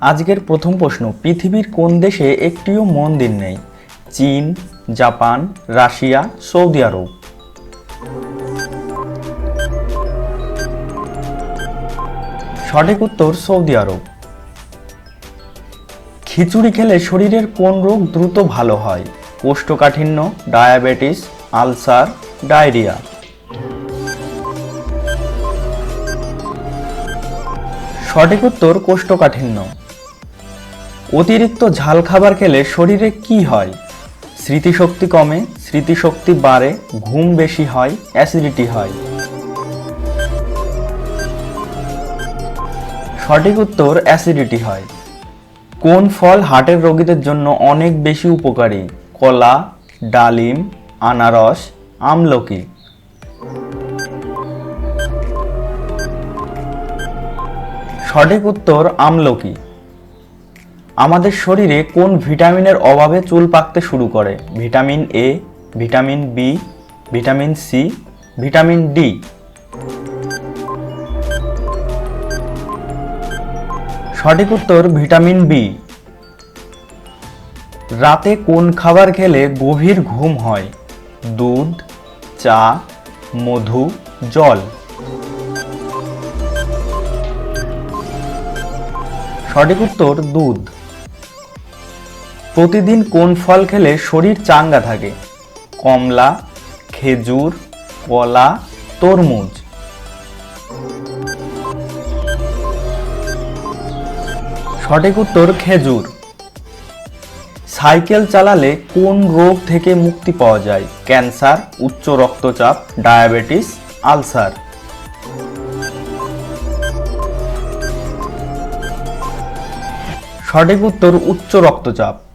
আজকের প্রথম প্রশ্ন, পৃথিবীর কোন দেশে একটিও মন্দির নেই? চীন, জাপান, রাশিয়া, সৌদি আরব। সঠিক উত্তর, সৌদি আরব। খিচুড়ি খেলে শরীরের কোন রোগ দ্রুত ভালো হয়? কোষ্ঠকাঠিন্য, ডায়াবেটিস, আলসার, ডায়রিয়া। সঠিক উত্তর, কোষ্ঠকাঠিন্য। অতিরিক্ত ঝাল খাবার খেলে শরীরে কি হয়? স্মৃতিশক্তি কমে, স্মৃতিশক্তি বাড়ে, ঘুম বেশি হয়, অ্যাসিডিটি হয়। সঠিক উত্তর, অ্যাসিডিটি হয়। কোন ফল হার্টের রোগীদের জন্য অনেক বেশি উপকারী? কলা, ডালিম, আনারস, আমলকি। সঠিক উত্তর, আমলকি। আমাদের শরীরে কোন ভিটামিনের অভাবে চুল পাকতে শুরু করে? Vitamin A vitamin B vitamin C vitamin D সঠিক উত্তর ভিটামিন বি রাতে কোন খাবার খেলে গভীর ঘুম হয়? দুধ, চা, মধু, জল। সঠিক উত্তর দুধ। প্রতিদিন কোন ফল খেলে শরীর চাঙ্গা থাকে? কমলা, খেজুর, কলা, তরমুজ। সঠিক উত্তর, খেজুর। সাইকেল চালালে কোন রোগ থেকে মুক্তি পাওয়া যায়? ক্যান্সার, উচ্চ রক্তচাপ, ডায়াবেটিস, আলসার। সঠিক উত্তর, উচ্চ রক্তচাপ।